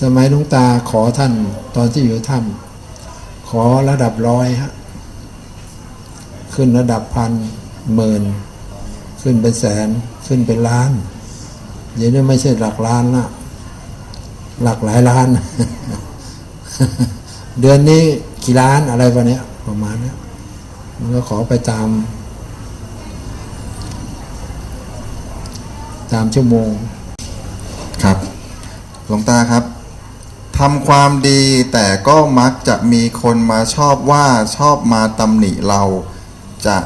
สมัยหลุงตาขอท่านตอนที่อยู่ถ้ำขอระดับร้อยฮะขึ้นระดับพันหมื่น ขึ้นเป็นแสนขึ้นเป็นล้านเดี๋ยวนี้ไม่ใช่หลักล้านละหลักหลายล้าน เดือนนี้กี่ล้านอะไรประเนี้ยประมาณนี้มันก็ขอไปตาม ตามชั่วโมงครับ หลวงตาครับ ทำความดีแต่ก็มักจะมีคนมาชอบว่าชอบมาตำหนิเรา จะ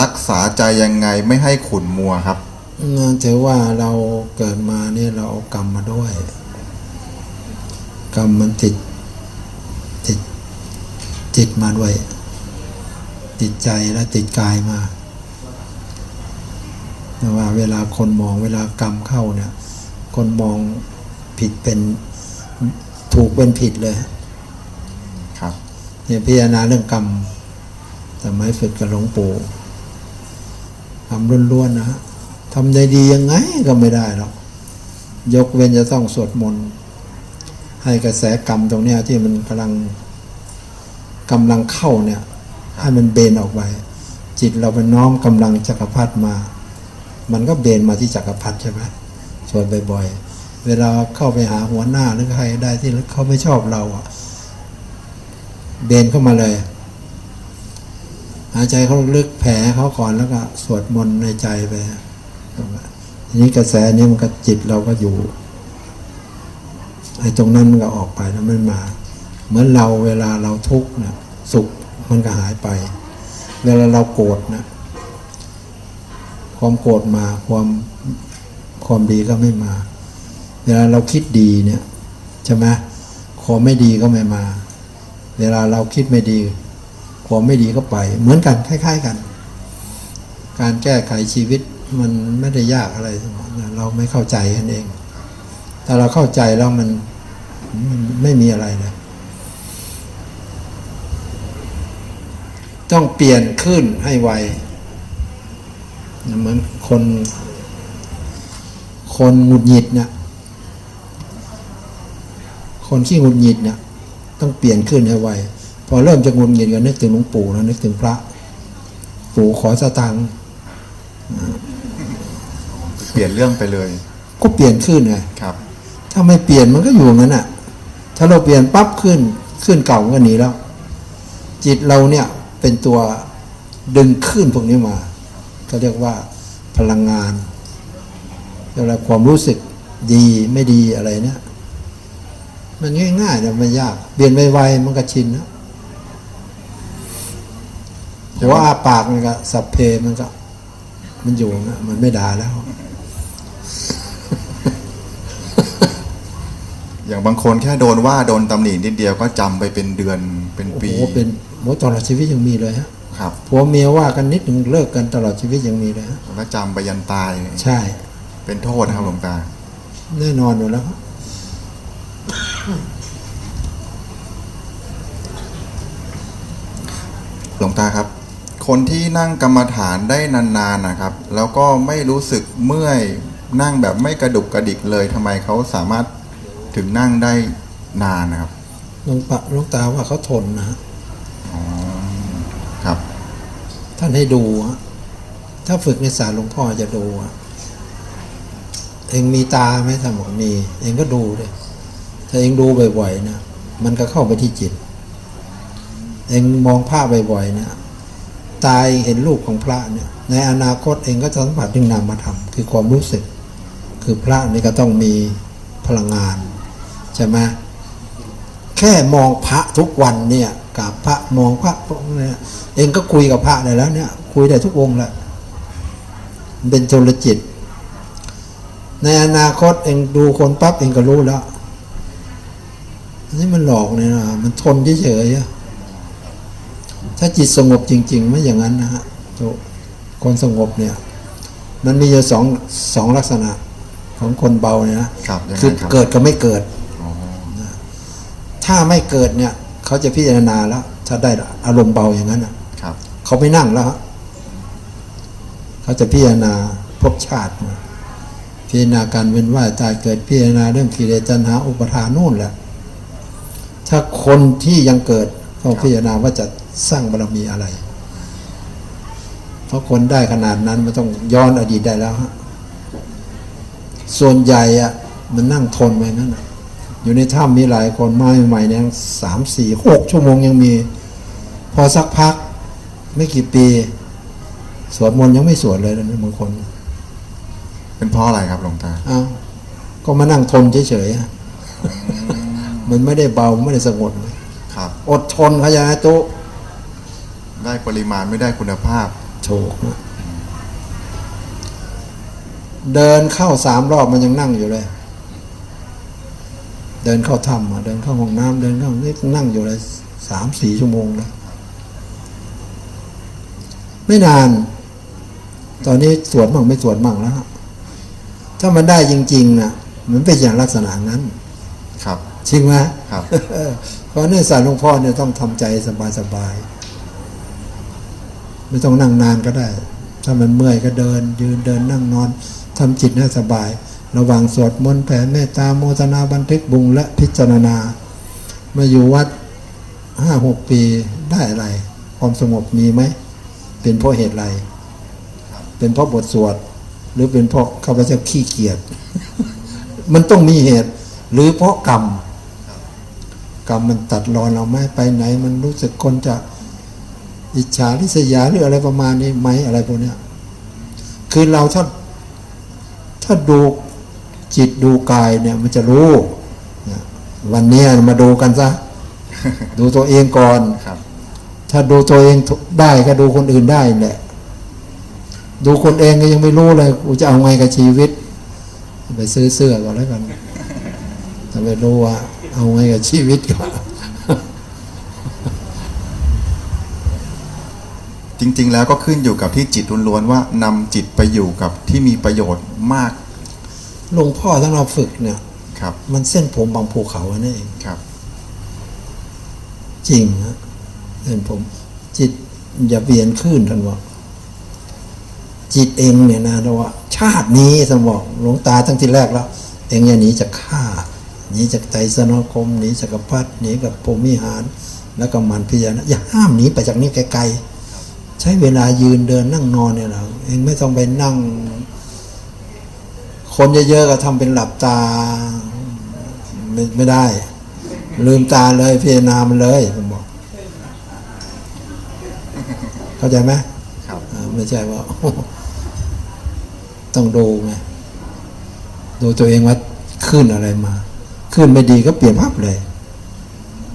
รักษาใจยังไงไม่ให้ขุนมัวครับนั่นถือว่าเราเกิดมาเนี่ยเราเอากรรมมาด้วย กรรมมันติดติดจิตมาด้วย ติดใจและติดกายมาแต่ว่าเวลาคนมองเวลากรรมเข้าเนี่ย คนมองผิดเป็น ถูกเป็นผิดเลย ครับเนี่ยพิจารณาเรื่องกรรมสมัยฝึกกับหลวงปู่ทำล้วนๆนะฮะทำได้ดียังไงก็ไม่ได้หรอกยกเว้นจะต้องสวดมนต์ให้กระแสกรรมตรงเนี้ยที่มันกำลังกำลังเข้าเนี่ยให้มันเบนออกไป จิตเราไปน้อมกำลังจักรพรรดิมา มันก็เบนมาที่จักรพรรดิใช่ไหมสวดบ่อยๆ เวลาเข้าไปหาหัวหน้าหรือใครได้ที่เขาไม่ชอบเราอะเบนเข้ามาเลย หายใจเขาลึกแผลเขาก่อนแล้วก็ สวดมนต์ในใจไปทีนี้กระแสเนี้มันก็จิตเราก็อยู่ไอ้ตรงนั้นมันก็ออกไปแล้วมันมา เหมือนเราเวลาเราทุกข์นะสุขมันก็หายไป เวลาเราโกรธนะความโกรธมาความความดีก็ไม่มา เวลาเราคิดดีเนี่ยใช่ไหมความไม่ดีก็ไม่มา เวลาเราคิดไม่ดี ความไม่ดีก็ไป เหมือนกันคล้าย ๆกัน การแก้ไขชีวิตมันไม่ได้ยากอะไรทั้งหมดเราไม่เข้าใจกันเองถ้าเราเข้าใจแล้วมันไม่มีอะไรเลยต้องเปลี่ยนขึ้นให้ไวเหมือนคน คนหงุดหงิดเนี่ย คนขี้หงุดหงิดเนี่ยต้องเปลี่ยนขึ้นให้ไวพอเริ่มจะหงุดหงิดก็นึกถึงหลวงปู่แล้วนึกถึงพระ ปู่ขอสตังค์เปลี่ยนเรื่องไปเลย ก็เปลี่ยนขึ้นไงครับ ถ้าไม่เปลี่ยนมันก็อยู่งั้นอะ ถ้าเราเปลี่ยนปั๊บขึ้นขึ้นเก่ามันก็หนีแล้ว จิตเราเนี่ยเป็นตัวดึงขึ้นพวกนี้มาเขาเรียกว่าพลังงานเวลาความรู้สึกดีไม่ดีอะไรเนี่ย มันง่ายๆนะไม่ยากเปลี่ยนไวๆมันก็ชินนะแต่ว่าอาปากมันก็สัพเพมันก็ มันอยู่นะมันไม่ด่าแล้ว อย่างบางคนแค่โดนว่าโดนตำหนินิดเดียวก็จำไปเป็นเดือนเป็นโอ้ปีโหเป็นโหตลอดชีวิตยังมีเลยฮะครับผัวเมียว่ากันนิดหนึ่งเลิกกันตลอดชีวิตยังมีเลยฮะแล้วจำไปยันตาย ใช่ เป็นโทษนะครับหลวงตา แน่นอนอยู่แล้วครับ หลวงตาครับ คนที่นั่งกรรมฐานได้นานๆนะครับ แล้วก็ไม่รู้สึกเมื่อยนั่งแบบไม่กระดุกกระดิกเลยทำไมเขาสามารถถึงนั่งได้นานนะครับหลวงปะหลวงตาว่าเขาทนนะฮะอ๋อครับ ท่านให้ดูฮะถ้าฝึกในศาลหลวงพ่อจะดูฮะเองมีตาไหมถ้าบอกมี เองก็ดูเลย ถ้าเองดูบ่อยๆนะมันก็เข้าไปที่จิต เองมองภาพบ่อยๆเนี่ยตายเห็นรูปของพระเนี่ย ในอนาคตเองก็จะสัมผัสถึงนามธรรมคือความรู้สึก คือพระนี่ก็ต้องมีพลังงานใช่ไหมแค่มองพระทุกวันเนี่ยกับพระมองพระพวกเนี่ยเองก็คุยกับพระได้แล้วเนี่ย คุยได้ทุกองค์ละเป็นจุลจิต ในอนาคตเองดูคนปั๊บเองก็รู้แล้ว นี้มันหลอกเนี่ยนะมันทนเฉยๆอะถ้าจิตสงบจริง ๆ ไม่อย่างนั้นนะฮะโจ้คนสงบเนี่ย มันมีอยู่สองสองลักษณะของคนเบาเนี่ยนะครับยังไงคือครับเกิดกับไม่เกิดอ๋อถ้าไม่เกิดเนี่ย เขาจะพิจารณาแล้ว ถ้าได้อารมณ์เบาอย่างนั้นน่ะครับเขาไม่นั่งแล้วฮะเขาจะพิจารณาภพชาติมาพิจารณาการเวียนว่ายตายเกิดพิจารณาเรื่องกิเลสตัณหาอุปทานนู่นแหละ ถ้าคนที่ยังเกิดก็พิจารณาว่าจะสร้างบารมีอะไร เพราะคนได้ขนาดนั้นมันต้องย้อนอดีตได้แล้วฮะส่วนใหญ่อะมันนั่งทนไว้งั้นอะอยู่ในถ้ำมีหลายคนมาใหม่ๆเนี่ยสามสี่หกชั่วโมงยังมี พอสักพัก ไม่กี่ปี สวดมนต์ยังไม่สวดเลยนะบางคน เป็นเพราะอะไรครับหลวงตาอ้าวก็มานั่งทนเฉยๆอะ มันไม่ได้เบาไม่ได้สงบครับ อดทนเขาใจไหมตุ๊ได้ปริมาณไม่ได้คุณภาพถูกนะเดินเข้าสามรอบมันยังนั่งอยู่เลย เดินเข้าถ้ำอะเดินเข้าห้องน้ำเดินเข้านี่นั่งอยู่เลยสามสี่ชั่วโมงแล้วไม่นาน ตอนนี้สวดมั่งไม่สวดมั่งแล้วฮะถ้ามันได้จริงๆนะมันเป็นอย่างลักษณะนั้น ครับจ ริงไหมครับเพราะเนื่องสารหลวงพ่อเนี่ยต้องทำใจสบายๆไม่ต้องนั่งนานก็ได้ ถ้ามันเมื่อยก็เดิน ยืนเดินนั่งนอนทำจิตให้สบาย ระหว่างสวดมนต์แผ่เมตตาโมทนาบันทึกบุญและพิจารณา มาอยู่วัดห้าหกปีได้อะไร ความสงบมีไหม เป็นเพราะเหตุอะไร เป็นเพราะบทสวด หรือเป็นเพราะข้าพเจ้าขี้เกียจมันต้องมีเหตุ หรือเพราะกรรม กรรมมันตัดรอนเราไม่ไปไหน มันรู้สึกคนจะอิจฉาริษยาหรืออะไรประมาณนี้ไหมอะไรพวกเนี้ยคือเราถ้าถ้าดูจิตดูกายเนี่ยมันจะรู้เนี่ยวันเนี้ยมาดูกันซะดูตัวเองก่อนครับถ้าดูตัวเองได้ก็ดูคนอื่นได้แหละดูคนเองก็ยังไม่รู้เลยกูจะเอาไงกับชีวิต ไปซื้อเสื้อก่อนแล้วกันถ้าไม่รู้ว่า เอาไงกับชีวิตก็จริง ๆ แล้วก็ขึ้นอยู่กับที่จิตล้วนๆว่านำจิตไปอยู่กับที่มีประโยชน์มากหลวงพ่อทั้งเราฝึกเนี่ยครับ มันเส้นผมบางภูเขาอันนั่นเองครับ จริงฮะเส้นผม จิตอย่าเปลี่ยนขึ้นท่านว่าจิตเองเนี่ยนะนะว่า ชาตินี้สมบอกหลวงตาตั้งที่แรกแล้ว เองอย่าหนีจากข้า หนีจากไตรสนคมหนีจากกพัดหนีกับพรหมิหาร แล้วก็มันพิจารณาอย่าห้ามหนีไปจากนี้ไกลๆใช้เวลายืนเดินนั่งนอนเนี่ยเราเองไม่ต้องไปนั่ง คนเยอะๆก็ทำเป็นหลับตาไม่ไม่ได้ ลืมตาเลยพิจารณามันเลยผมบอก เข้าใจไหมครับอ่าไม่ใช่ว่าต้องดูไงดูตัวเองว่าขึ้นอะไรมา ขึ้นไม่ดีก็เปลี่ยนภาพเลย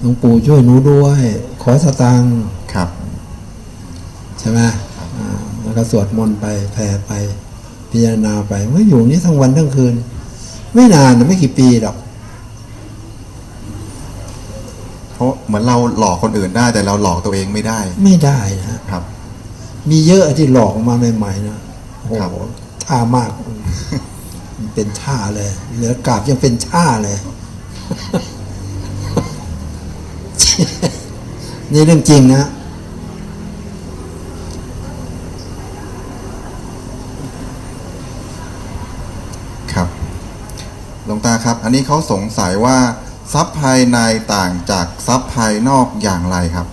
หลวงปู่ช่วยหนูด้วยขอสตางค์ครับ ใช่ไหมอ่าแล้วก็สวดมนต์ไปแผ่ไป พิจารณาไปไม่อยู่นี่ทั้งวันทั้งคืน ไม่นานนะไม่กี่ปีหรอกเพราะเหมือนเราหลอกคนอื่นได้ แต่เราหลอกตัวเองไม่ได้ ไม่ได้นะครับ มีเยอะที่หลอกออกมาใหม่ๆนะโอ้โหครับท่ามากมันเป็นท่าเลยเหลือกราบยังเป็นท่าเลย นี่เรื่องจริงนะ ครับ หลวงตาครับ อันนี้เขาสงสัยว่าทรัพย์ภายในต่างจากทรัพย์ภายนอกอย่างไรครับ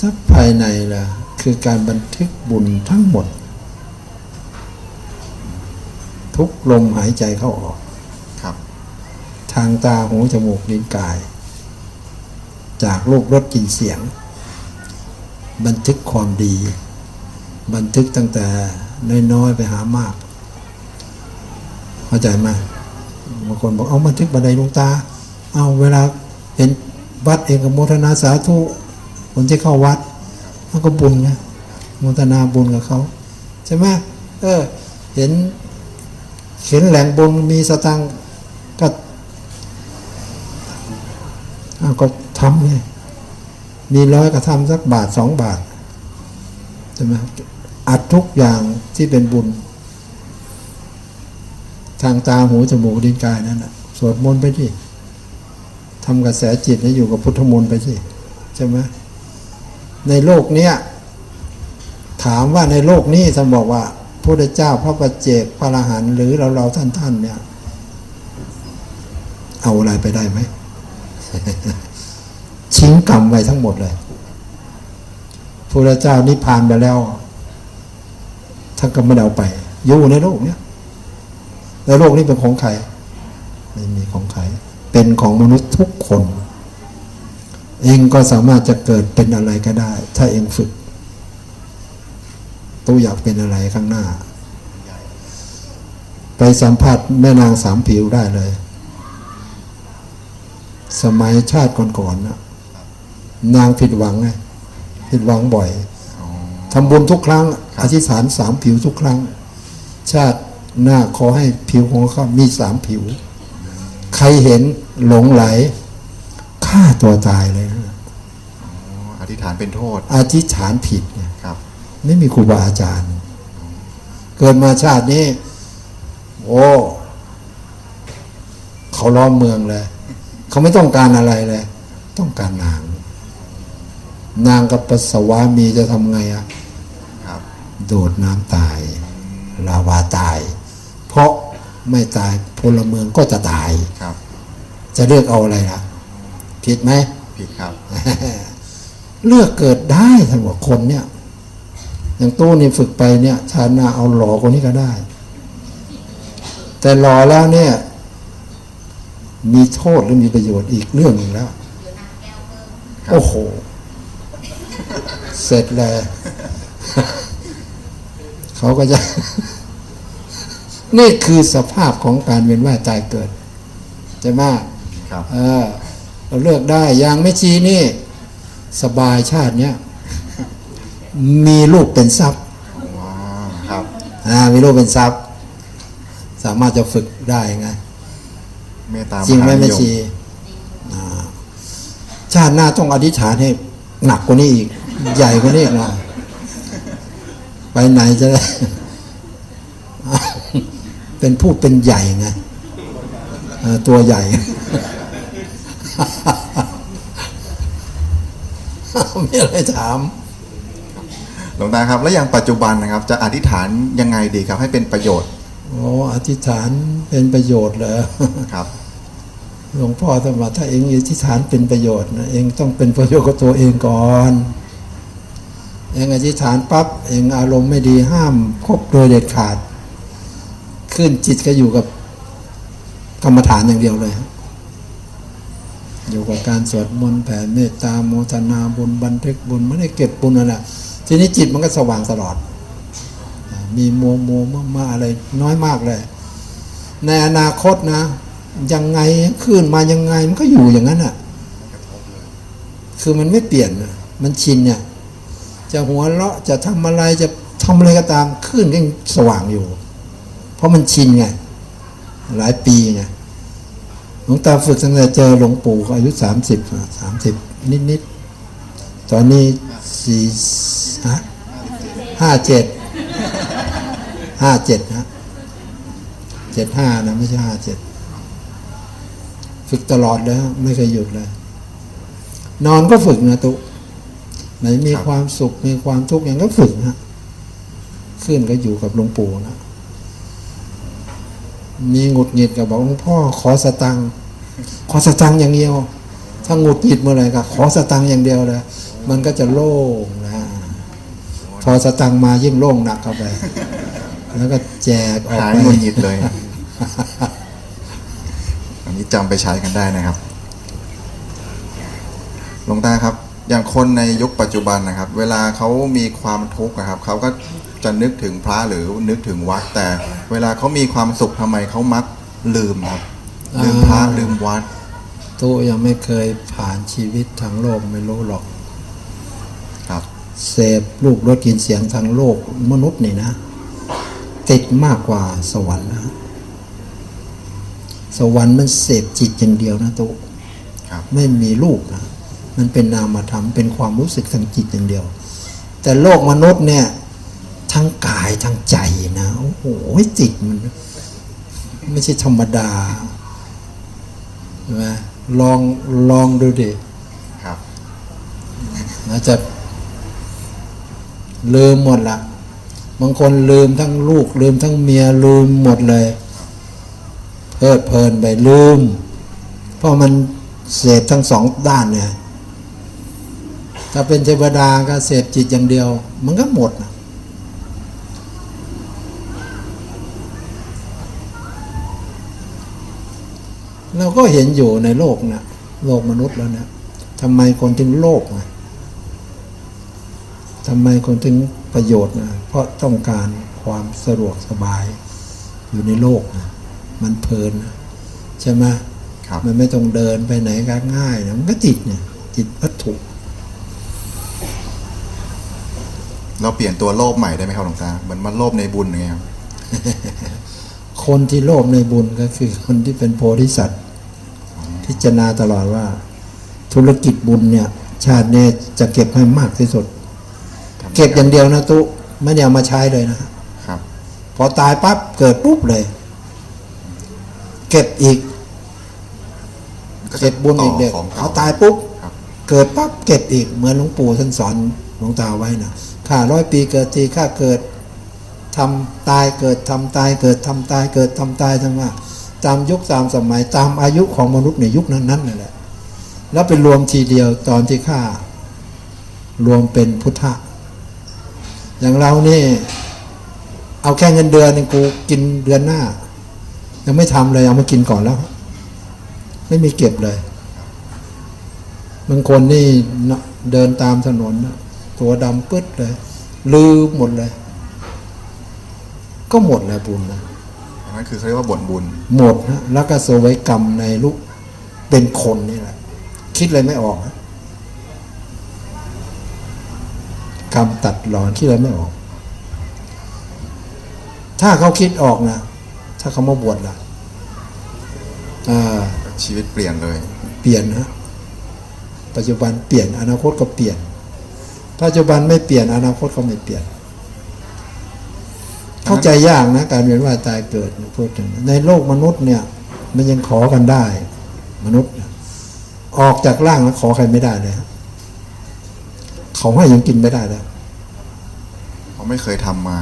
ทรัพย์ภายในล่ะ คือการบันทึกบุญทั้งหมด ทุกลมหายใจเข้าออกางตาหูจมูกลิ้นกาย จากรูปรสกลิ่นเสียง บันทึกความดี บันทึกตั้งแต่น้อยๆไปหามาก เข้าใจไหมบางคนบอกเอาบันทึกบันไดลวงตา เอาเวลาเป็นวัดเองกับโมทนาสาธุคนที่เข้าวัดมันก็บุญไงโมทนาบุญกับเขาใช่ไหมเออเห็นเห็นแหล่งบุญมีสตังค์ก็ อ้าก็ทำไงมีร้อยก็ทำสักบาทสองบาทใช่ไหมอัดทุกอย่างที่เป็นบุญ ทางตาหูจมูกลิ้นกายนั่นแหะสวดมนต์ไปที่ทำกระแสจิตให้อยู่กับพุทธมนต์ไปสิใช่ไหมในโลกเนี้ยถามว่าในโลกนี้ท่านบอกว่าพระเจ้าพระปัจเจกพระอรหันต์หรือเราเราท่านท่านๆเนี่ย เอาอะไรไปได้ไหม ชิ้งกรรมไว้ทั้งหมดเลยพระเจ้านิพพานไปแล้วท่านก็ไม่ได้เอาไป อยู่ในโลกเนี้ยแล้วโลกนี้เป็นของใคร ไม่มีของใคร เป็นของมนุษย์ทุกคน เองก็สามารถจะเกิดเป็นอะไรก็ได้ ถ้าเองฝึกตู้อยากเป็นอะไรข้างหน้า ไปสัมผัสแม่นางสามผิวได้เลย สมัยชาติก่อนๆนะนางผิดหวังไงผิดหวังบ่อยอ๋อทำบุญทุกครั้ง อธิษฐานสามผิวทุกครั้ง ชาติหน้าขอให้ผิวของเขามีสามผิว ใครเห็นหลงไหลฆ่าตัวตายเลยนะอ๋ออธิษฐานเป็นโทษ อธิษฐานผิดเนี่ยครับไม่มีครูบาอาจารย์ เกิดมาชาตินี้ โอ้ เขาล้อมเมืองเลย เขาไม่ต้องการอะไรเลย ต้องการนาง นางกับปัสสาวะมีจะทำไงอะครับโดดน้ำตาย ลาวาตาย เพราะไม่ตายพลเมืองก็จะตายครับ จะเลือกเอาอะไรล่ะ ผิดไหมผิดครับ เลือกเกิดได้ท่านบอกคนเนี่ย อย่างตู้นี่ฝึกไปเนี่ยชาติหน้าเอาหล่อกว่านี้ก็ได้ แต่หล่อแล้วเนี่ย มีโทษหรือมีประโยชน์อีกเรื่องหนึ่งแล้วครับโอ้โห เสร็จเลยเขาก็จะ นี่คือสภาพของการเวียนว่ายตายเกิดใช่ไหมครับเออเราเลือกได้อย่างไม่ชีนี่ สบายชาติเนี้ยมีลูกเป็นทรัพย์ว้าวครับ อ่ามีลูกเป็นทรัพย์ สามารถจะฝึกได้ไง เมตตาจริงไหมหานิแม่ยชีอ่าชาติหน้าต้องอธิษฐานให้หนักกว่านี้อีก ใหญ่กว่านี้อีกหน่อยไปไหนจะได้ เป็นผู้เป็นใหญ่ไงเอ่อตัวใหญ่มีอะไรถาม หลวงตาครับ แล้วอย่างปัจจุบันนะครับ จะอธิษฐานยังไงดีครับ ให้เป็นประโยชน์ โอ้อธิษฐานเป็นประโยชน์เหรอครับหลวงพ่อท่านว่าถ้าเองอธิษฐานเป็นประโยชน์นะเองต้องเป็นประโยชน์กับตัวเองก่อน เองอธิษฐานปั๊บเองอารมณ์ไม่ดีห้ามคบโดยเด็ดขาด ขึ้นจิตก็อยู่กับกรรมฐานอย่างเดียวเลย อยู่กับการสวดมนต์แผ่เมตตาโมทนาบุญบันทึกบุญไม่ได้เก็บบุญนั่นแหละทีนี้จิตมันก็สว่างตลอด มีโมโมมามาอะไรน้อยมากเลย ในอนาคตนะยังไงขึ้นมายังไงมันก็อยู่อย่างนั้นอะ คือมันไม่เปลี่ยนนะมันชินเนี่ยจะหัวเราะจะทำอะไรจะทำอะไรก็ตามขึ้นก็ยังสว่างอยู่ เพราะมันชินไงหลายปีไงหลวงตาฝึกตั้งแต่เจอหลวงปู่อายุสามสิบสามสิบนิดๆตอนนี้สี่ฮะห้าเจ็ด ห้าเจ็ดนะเจ็ดห้านะไม่ใช่ห้าเจ็ดฝึกตลอดแล้วไม่เคยหยุดเลย นอนก็ฝึกนะตุไหนมีครับความสุขมีความทุกข์อย่างก็ฝึกนะขึ้นก็อยู่กับหลวงปู่นะมีหงุดหงิดก็บอกหลวงพ่อขอสตังค์ขอสตังค์อย่างเดียว ถ้าหงุดหงิดเมื่อไหร่ก็ขอสตังค์อย่างเดียวเลยมันก็จะโล่งนะพอสตังค์มายิ่งโล่งหนักเข้าไป แล้วก็แจกออกหายไปหงุดหงิดเลย อันนี้จำไปใช้กันได้นะครับหลวงตาครับ อย่างคนในยุคปัจจุบันนะครับ เวลาเขามีความทุกข์นะครับเขาก็จะนึกถึงพระหรือนึกถึงวัด แต่เวลาเขามีความสุขทำไมเขามักลืมครับ ลืมพระอ่าลืมวัดตู้ยังไม่เคยผ่านชีวิตทางโลกไม่รู้หรอก ครับเสพรูปรสกลิ่นเสียงทางโลกมนุษย์นี่นะ ติดมากกว่าสวรรค์นะสวรรค์มันเสพจิตอย่างเดียวนะตุครับไม่มีรูปนะมันเป็นนามธรรมเป็นความรู้สึกทางจิตอย่างเดียว แต่โลกมนุษย์เนี่ยทั้งกายทั้งใจนะโอ้โหจิตมันไม่ใช่ธรรมดาใช่ไหมลองลองดูดิครับนะจะลืมหมดละ บางคนลืมทั้งลูก ลืมทั้งเมียลืมหมดเลยเพลิดเพลินไปลืม เพราะมันเสพทั้งสองด้านเนี่ยถ้าเป็นเทวดาก็เสพจิตอย่างเดียว มันก็หมดนะเราก็เห็นอยู่ในโลกนะโลกมนุษย์แล้วนะทำไมคนถึงโลภทำไมคนถึง ประโยชน์นะเพราะต้องการความสะดวกสบายอยู่ในโลกนะมันเพลินนะใช่ไหมครับมันไม่ต้องเดินไปไหนก็ง่ายนะมันก็ติดเนี่ยติดวัตถุ เราเปลี่ยนตัวโลภใหม่ได้ไหมครับหลวงตาเหมือนมันโลภในบุญอย่างเงี้ยครับคนที่โลภในบุญก็คือคนที่เป็นโพธิสัตว์พิจารณาตลอดว่า ธุรกิจบุญเนี่ย ชาตินี้จะเก็บให้มากที่สุดทำ เก็บอย่างเดียวนะตุไม่ได้เอามาใช้เลยนะครับ พอตายปั๊บเกิดปุ๊บเลย เก็บอีกก็จะเก็บบุญอีกเด็กต่ของเอาตายปุ๊บครับเกิดปั๊บเก็บอีกเหมือนหลวงปู่ท่านสอนหลวงตาไว้นะข้าร้อยปีเกิดทีข้าเกิดทำตายเกิดทำตายเกิดทำตายเกิดทำตายทั้งว่าตามยุคตามสมัยตามอายุของมนุษย์ในยุคนั้นๆนั่นแหละ แล้วไปรวมทีเดียวตอนที่ข้ารวมเป็นพุทธะ อย่างเรานี่ เอาแค่เงินเดือนนี่กูกินเดือนหน้า ยังไม่ทำเลยเอามากินก่อนแล้ว ไม่มีเก็บเลยบางคนนี่เนอะเดินตามถนนน่ะตัวดำปึ๊ดเลย ลืมหมดเลย ก็หมดแล้วบุญนะอันนั้นคือเขาเรียกว่าบ่นบุญ หมดนะแล้วก็โซไว้กรรมในลูกเป็นคนนี่แหละ คิดอะไรไม่ออกนะ กรรมตัดหลอนคิดอะไรไม่ออก ถ้าเขาคิดออกนะ ถ้าเขามาบวชล่ะอ่าชีวิตเปลี่ยนเลย เปลี่ยนฮะปัจจุบันเปลี่ยนอนาคตก็เปลี่ยน ปัจจุบันไม่เปลี่ยนอนาคตก็ไม่เปลี่ยน เข้าใจยากนะ การเวียนว่ายตายเกิดเนี่ยพูดถึงในโลกมนุษย์เนี่ย มันยังขอกันได้ มนุษย์เนี่ยออกจากร่างแล้วขอใครไม่ได้เลยฮะเขาให้ยังกินไม่ได้แล้วเขา ไม่เคยทำมา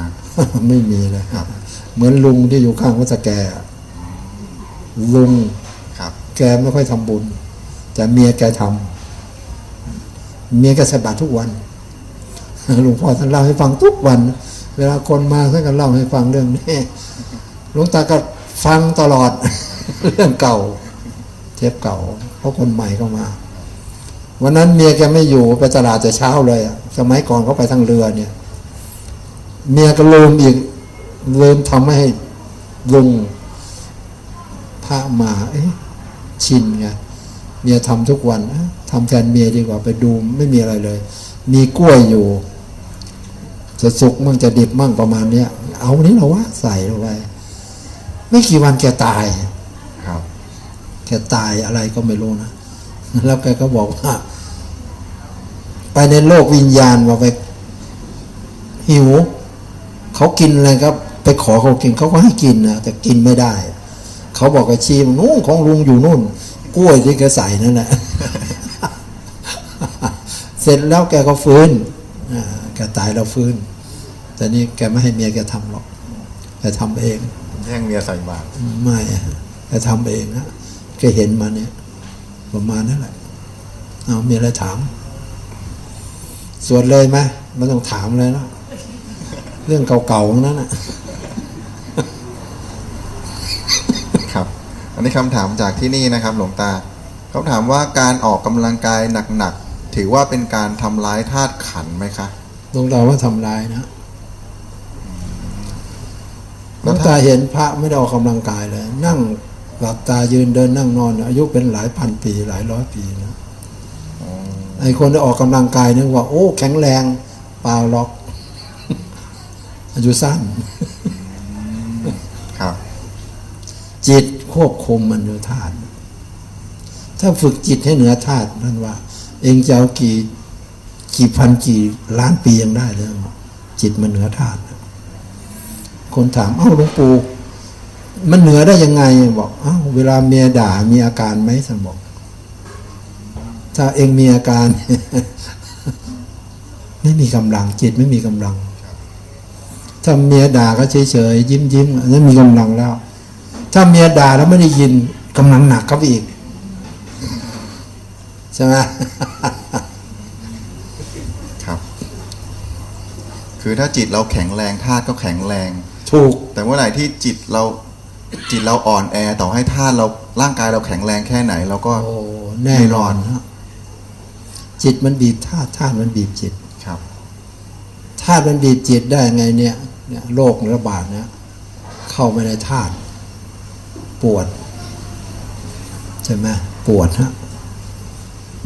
ไม่มีเลยครับ เหมือนลุงที่อยู่ข้างวัดสแกอะลุงครับ แกไม่ค่อยทำบุญ แต่เมียแกทำเมียแกใส่บาตรทุกวันหลวงพ่อท่านเล่าให้ฟังทุกวัน เวลาคนมาท่านก็เล่าให้ฟังเรื่องนี้หลวงตาก็ฟังตลอด เรื่องเก่า เทปเก่า เพราะคนใหม่เข้ามา วันนั้นเมียแกไม่อยู่ไปตลาดแต่เช้าเลยอะสมัยก่อนเขาไปทางเรือเนี่ย เมียก็ลืมอีกลืมทำให้ลุงพระมาเอ๊ะชินไงเมียทำทุกวันเอ๊ะทำแทนเมียดีกว่าไปดูไม่มีอะไรเลย มีกล้วยอยู่จะสุกมั่งจะดิบมั่งประมาณเนี้ยเอานี้เราว่าใส่ลงไปไม่กี่วันแกตายครับแกตายอะไรก็ไม่รู้นะแล้วแกก็บอกว่า ไปในโลกวิญญาณว่าไปหิว เขากินอะไรครับ ไปขอเขากินเขาก็ให้กินนะแต่กินไม่ได้ เขาบอกกับชีมนู่นของลุงอยู่นู่น กล้วยที่แกใส่นั่นแหละเสร็จแล้วแกก็ฟื้นอ่าแกตายแล้วฟื้น แต่นี่แกไม่ให้เมียแกทำหรอกแกทำเองแย่งเมียใส่บาตรไม่อะแกทำเองนะแกเห็นมาเนี่ยประมาณนั้นแหละเอามีอะไรถามสวดเลยไหมไม่ต้องถามเลยนะ เรื่องเก่าๆทั้งนั้นอะครับ อันนี้คำถามจากที่นี่นะครับ หลวงตาเขาถามว่าการออกกำลังกายหนักๆถือว่าเป็นการทำร้ายธาตุขันธ์ไหมคะหลวงตาว่าทำลายนะหลแล้ววงถ้าตาเห็นพระไม่ได้ออกกำลังกายเลย นั่งหลับตายืนเดินนั่งนอน อายุเป็นหลายพันปีหลายร้อยปีนะอ๋อไอคนที่ออกกำลังกายนึกว่า โอ้ แข็งแรงเปล่าล็อก อายุสั้นครับ จิตควบคุมมันอยู่ธาตุถ้าฝึกจิตให้เหนือธาตุนั่นว่า เองจะเอากี่กี่พันกี่ล้านปียังได้เลยจิตมันเหนือธาตุคนถามเอ้าหลวงปู่มันเหนือได้ยังไงบอกเอ้าเวลาเมียด่ามีอาการไหมสันบอก ถ้าเองมีอาการ ไม่มีกำลังจิตไม่มีกำลัง ถ้าเมียด่าก็เฉยๆยิ้มยิ้มๆอันนั้นมีกำลังแล้ว ถ้าเมียด่าแล้วไม่ได้ยินกำลังหนักเข้าไปอีกใช่ไหมครับ คือถ้าจิตเราแข็งแรงธาตุก็แข็งแรง ถูก แต่เมื่อไหร่ที่จิตเราจิตเราอ่อนแอต่อให้ธาตุเราร่างกายเราแข็งแรงแค่ไหนเราก็โอ้แน่นอนฮะจิตมันบีบธาตุธาตุมันบีบจิตครับธาตุมันบีบจิตได้ไงเนี่ยเนี่ย โรคระบาดเนี่ยเข้าไปในธาตุปวด ใช่ไหมปวดฮะ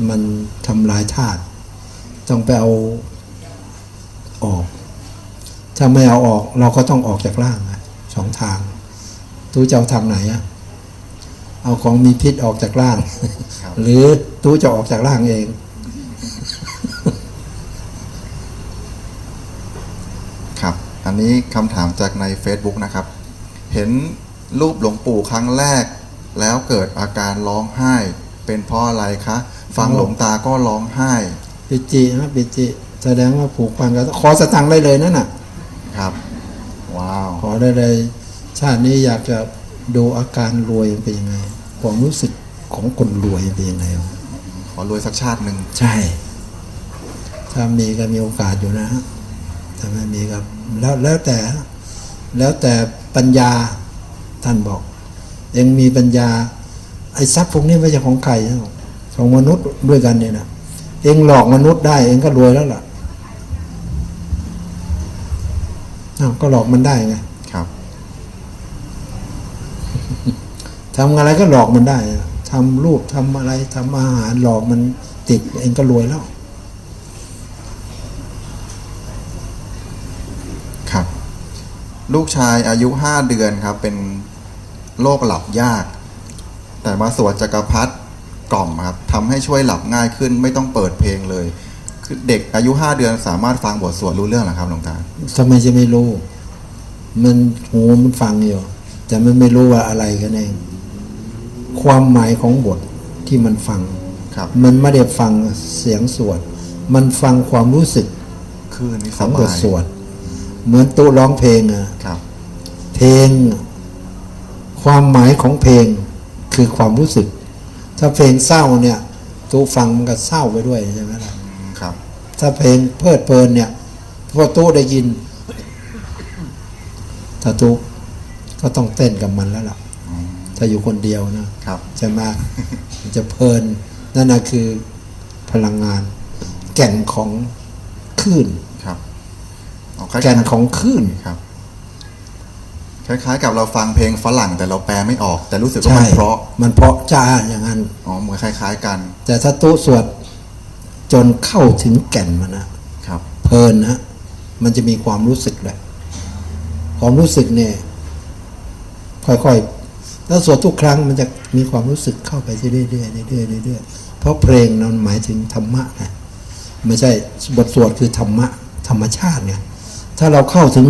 มันทำลายธาตุต้องไปเอาออก ถ้าไม่เอาออกเราก็ต้องออกจากร่างอะสองทางตู้จะเอาทางไหนอะเอาของมีพิษออกจากร่างครับหรือตู้จะออกจากร่างเอง ครับ อันนี้คำถามจากใน Facebook นะครับ เห็นรูปหลวงปู่ครั้งแรก แล้วเกิดอาการร้องไห้ เป็นเพราะอะไรคะ ฟังหลวงตาก็ร้องไห้ปิจินะปิจิ แสดงว่าผูกพันกันขอสตังค์ได้เลยนั่นน่ะ ครับ ว้าว ขอได้เลย ชาตินี้อยากจะดูอาการรวยเป็นยังไงความรู้สึกของคนรวยเป็นยังไงขอรวยสักชาติหนึ่งใช่ ถ้ามีก็มีโอกาสอยู่นะฮะ ถ้าไม่มีก็แล้วแล้วแต่แล้วแต่ปัญญาท่านบอกเองมีปัญญา ไอ้ทรัพย์พวกนี้ไม่ใช่ของใครนะของมนุษย์ด้วยกันเนี่ยนะเองหลอกมนุษย์ได้ เองก็รวยแล้วล่ะอ้าวก็หลอกมันได้ไงครับทำอะไรก็หลอกมันได้อะทำรูปทำอะไรทำอาหารหลอกมันติด เองก็รวยแล้ว ครับ ลูกชายอายุห้าเดือนครับ เป็นโรคหลับยาก แต่มาสวดจักรพรรดิกล่อมครับทำให้ช่วยหลับง่ายขึ้น ไม่ต้องเปิดเพลงเลย คือเด็กอายุห้าเดือนสามารถฟังบทสวดรู้เรื่องเหรอครับหลวงตาทำไมจะไม่รู้ มันหูมันฟังอยู่ แต่มันไม่รู้ว่าอะไรกันเอง ความหมายของบทที่มันฟังครับมันไม่ได้ฟังเสียงสวด มันฟังความรู้สึกคลื่นนี่ขสองบบาทยสวด เหมือนตู้ร้องเพลงอะครับ เพลง ความหมายของเพลงคือความรู้สึก ถ้าเพลงเศร้าเนี่ยตู้ฟังมันก็เศร้าไปด้วยใช่ไหมล่ะครับ ถ้าเพลงเพลิดเพลินเนี่ยพอตู้ได้ยินถ้าตู้ก็ต้องเต้นกับมันแล้วล่ะอืมถ้าอยู่คนเดียวนะครับใช่ไหมมันจะเพลินนั่นนะคือพลังงาน แก่นของคลื่น ครับอ๋อคล้ายๆแก่นของคลื่น ครับ คล้ายๆ กับเราฟังเพลงฝรั่งแต่เราแปลไม่ออก แต่รู้สึกว่ามันเพราะ มันเพราะจ้าอย่างนั้น อ๋อเหมือนคล้าย ๆ กัน แต่ถ้าตู้สวดจนเข้าถึงแก่นมันนะครับ เพลินนะมันจะมีความรู้สึกเลยความรู้สึกเนี่ย ค่อยๆแล้วสวดทุกครั้งมันจะมีความรู้สึกเข้าไปเรื่อยๆเรื่อยๆเรื่อยๆเรื่อยๆเพราะเพลงนั้นหมายถึงธรรมะนะไม่ใช่บทสวดคือธรรมะธรรมชาติไง ถ้าเราเข้าถึง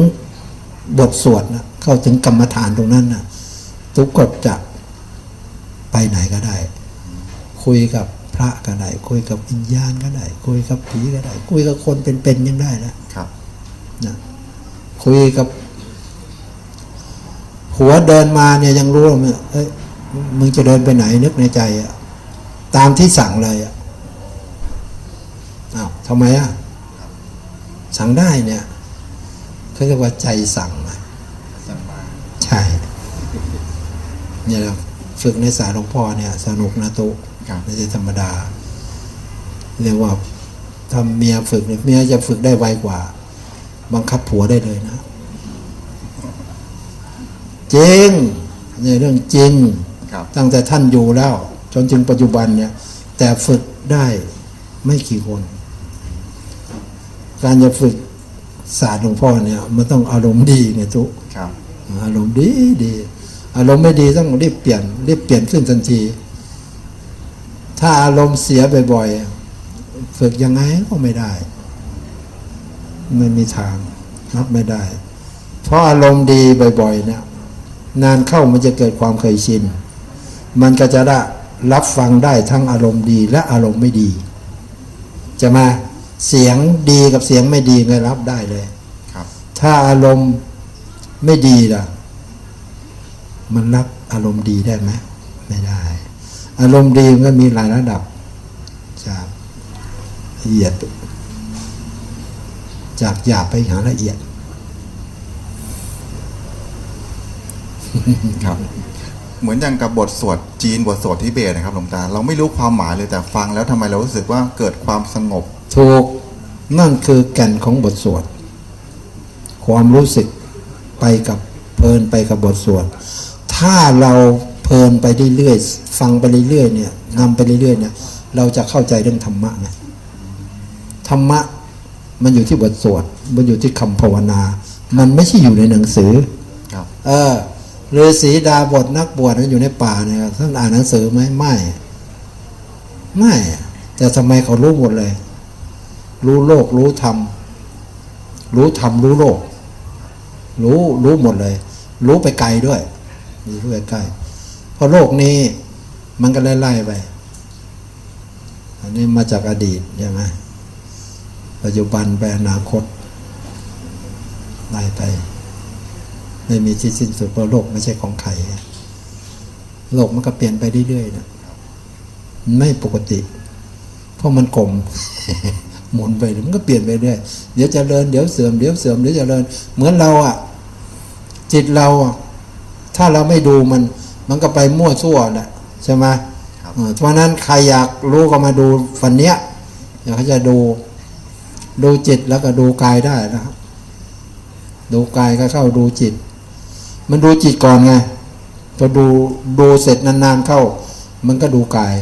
บทสวดนะเข้าถึงกรรมฐานตรงนั้นนะทุกกฎจะไปไหนก็ได้ คุยกับพระก็ได้ คุยกับวิญญาณก็ได้ คุยกับผีก็ได้ คุยกับคนเป็นๆยังได้นะครับนะคุยกับหัวเดินมาเนี่ยยังรู้เลยเอ้ยมึงจะเดินไปไหนนึกในใจอะตามที่สั่งเลยอะอ้าวทำไมอะสั่งได้เนี่ย เขาเรียกว่าใจสั่งอะใช่ เนี่ยเราฝึกในสายหลวงพ่อเนี่ย สนุกนะตุครับไม่ใช่ธรรมดา เรียกว่าทำเมียฝึกเนี่ยเมียจะฝึกได้ไวกว่า บังคับผัวได้เลยนะจริงเนี่ยเรื่องจริงครับตั้งแต่ท่านอยู่แล้ว จนถึงปัจจุบันเนี่ย แต่ฝึกได้ไม่กี่คน การจะฝึก ศาสตร์หลวงพ่อเนี่ยมันต้องอารมณ์ดีไงทุกครับอารมณ์ดีดีอารมณ์ไม่ดีต้องรีบเปลี่ยนรีบเปลี่ยนขึ้นทันที ถ้าอารมณ์เสียบ่อยๆฝึกยังไงก็ไม่ได้ ไม่มีทางรับไม่ได้ เพราะอารมณ์ดีบ่อยๆเนี่ยนานเข้ามันจะเกิดความเคยชิน มันก็จะได้รับฟังได้ทั้งอารมณ์ดีและอารมณ์ไม่ดี จะมา เสียงดีกับเสียงไม่ดีก็รับได้เลยครับ ถ้าอารมณ์ไม่ดีล่ะ มันรับอารมณ์ดีได้ไหมไม่ได้ อารมณ์ดีมันก็มีหลายระดับจากละเอียด จากหยาบไปหาละเอียดครับเหมือนอย่างกับบทสวดจีนบทสวดทิเบตนะครับหลวงตา เราไม่รู้ความหมายเลยแต่ฟังแล้วทำไมเรารู้สึกว่าเกิดความสงบ ถูกนั่นคือแก่นของบทสวด ความรู้สึกไปกับเพลินไปกับบทสวด ถ้าเราเพลินไปเรื่อยๆฟังไปเรื่อยๆเนี่ยนำไปเรื่อยๆเนี่ยเราจะเข้าใจเรื่องธรรมะไงธรรมะมันอยู่ที่บทสวด มันอยู่ที่คำภาวนา มันไม่ใช่อยู่ในหนังสือครับเออฤาษีดาบทนักบวชมันอยู่ในป่าเนี่ยท่านอ่านหนังสือไหมไม่ ไม่ แต่ทำไมเขารู้หมดเลย รู้โลก รู้ธรรม รู้ธรรม รู้โลก รู้ รู้หมดเลย รู้ไปไกลด้วยมีรู้ไปใกล้เพราะโลกนี้มันก็ไล่ๆไป อันนี้มาจากอดีตใช่ไหมปัจจุบันไปอนาคตไล่ไป ไม่มีที่สิ้นสุดเพราะโลกไม่ใช่ของใครโลกมันก็เปลี่ยนไปเรื่อยๆนะไม่ปกติ เพราะมันกลม หมุนไปมันก็เปลี่ยนไปเรื่อยเดี๋ยวเจะเริญเดี๋ยวเสื่อมเดี๋ยวเสื่อมเดี๋ยวเจริญเหมือนเราอะ จิตเราอะถ้าเราไม่ดูมัน มันก็ไปมั่วซั่วแหละใช่ไหมครับเออเพราะฉะนั้นใครอยากรู้ก็มาดูวันเนี้ยเดี๋ยวเขาจะดู ดูจิตแล้วก็ดูกายได้นะครับดูกายก็เข้าดูจิต มันดูจิตก่อนไงพอดูดูเสร็จนานๆเข้า มันก็ดูกาย